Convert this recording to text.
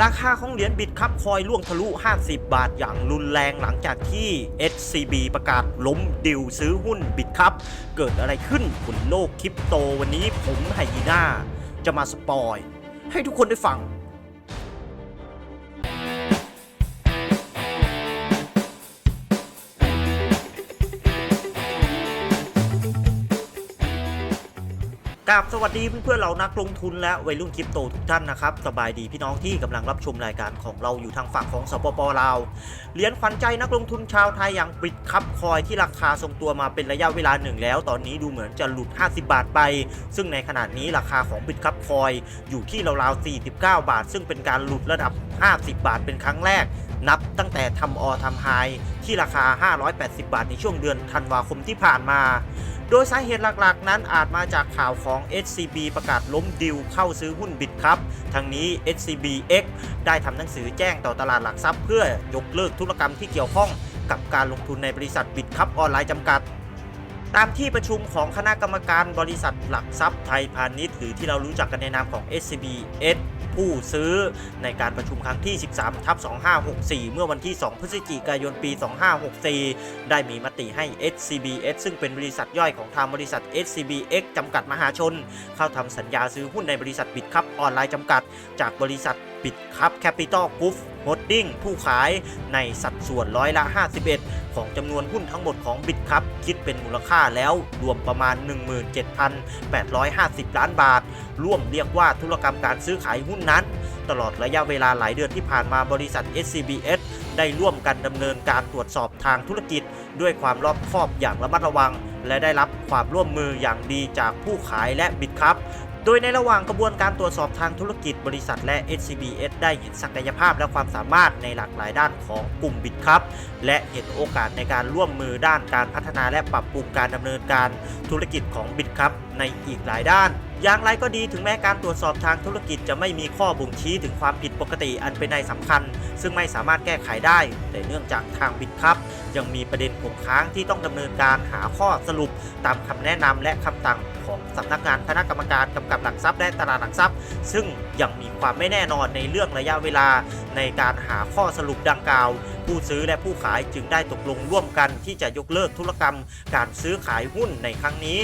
ราคาของเหรียญบิตครับคอยล่วงทะลุ 50 บาทอย่างรุนแรงหลังจากที่ SCB ประกาศล้มดิวซื้อหุ้นบิตครับ เกิดอะไรขึ้นบนโลกคริปโตวันนี้ผมไฮยีน่าจะมาสปอย ให้ทุกคนได้ฟัง กราบสวัสดีเพื่อนๆเรานักลงทุนและวัยรุ่นคริปโตทุกท่านนะครับสบายดีพี่น้องที่กำลังรับชมรายการของเราอยู่ทางฝั่งของสปปลาวเหรียญขวัญใจนักลงทุนชาวไทยอย่างบิตคับคอยที่ราคาทรงตัวมาเป็นระยะเวลาหนึ่งแล้ว ตอนนี้ดูเหมือนจะหลุด 50 บาทไป ซึ่งในขณะนี้ราคาของบิตคับคอยอยู่ที่ราวๆ49 บาท ซึ่งเป็นการหลุดระดับ 50 บาทเป็นครั้งแรก นับตั้งแต่ทำออทำไฮที่ราคา 580 บาทในช่วงเดือนธันวาคมที่ผ่านมา โดยสาเหตุหลักๆ นั้นอาจมาจากข่าวของ SCB ประกาศล้มดิวเข้าซื้อหุ้นบิตครับ ทั้งนี้ SCBX ได้ทำหนังสือแจ้งต่อตลาดหลักทรัพย์เพื่อยกเลิกธุรกรรมที่เกี่ยวข้องกับการลงทุนในบริษัทบิตครับออนไลน์จำกัด ตามที่ประชุมของคณะกรรมการบริษัทหลักทรัพย์ไทยพาณิชย์หรือที่เรารู้จักกันในนามของ SCBS ผู้ซื้อในการประชุมครั้งที่ 13 ทับ 2564 เมื่อวันที่ 2 พฤศจิกายน ปี 2564 ได้มีมติให้ SCBS ซึ่งเป็นบริษัทย่อยของทางบริษัท SCBX จำกัดมหาชน เข้าทำสัญญาซื้อหุ้นในบริษัทบิตคัพออนไลน์จำกัด จากบริษัท บิตคัพแคปิตอลกรุ๊ปโฮดดิ้งผู้ขายในสัดส่วนร้อยละ 51 ของจำนวนหุ้นทั้งหมดของบิตคัพคิดเป็นมูลค่าแล้วรวมประมาณ 17,850 ล้านบาท ร่วมเรียกว่าธุรกรรมการซื้อขายหุ้นนั้น ตลอดระยะเวลาหลายเดือนที่ผ่านมาบริษัท SCBS ได้ร่วมกันดำเนินการตรวจสอบทางธุรกิจ ด้วยความรอบคอบอย่างระมัดระวัง และได้รับความร่วมมืออย่างดีจากผู้ขายและบิดครับโดยในระหว่างกระบวนการตรวจสอบทางธุรกิจบริษัทและ SCBS ได้เห็นศักยภาพและความสามารถในหลากหลายด้านของกลุ่มบิดครับ และเห็นโอกาสในการร่วมมือด้านการพัฒนาและปรับปรุงการดำเนินการธุรกิจของบิดครับในอีกหลายด้าน อย่างไรก็ดีถึงแม้การตรวจสอบทางธุรกิจจะไม่มีข้อบ่งชี้ถึงความผิดปกติอันเป็นในสำคัญ ซึ่งไม่สามารถแก้ไขได้ แต่เนื่องจากทางบิตคัพยังมีประเด็นคงค้างที่ต้องดำเนินการหาข้อสรุปตามคำแนะนำและคำสั่งของสำนักงานคณะกรรมการกำกับหลักทรัพย์และตลาดหลักทรัพย์ ซึ่งยังมีความไม่แน่นอนในเรื่องระยะเวลา ในการหาข้อสรุปดังกล่าว ผู้ซื้อและผู้ขายจึงได้ตกลงร่วมกันที่จะยกเลิกธุรกรรม การซื้อขายหุ้นในครั้งนี้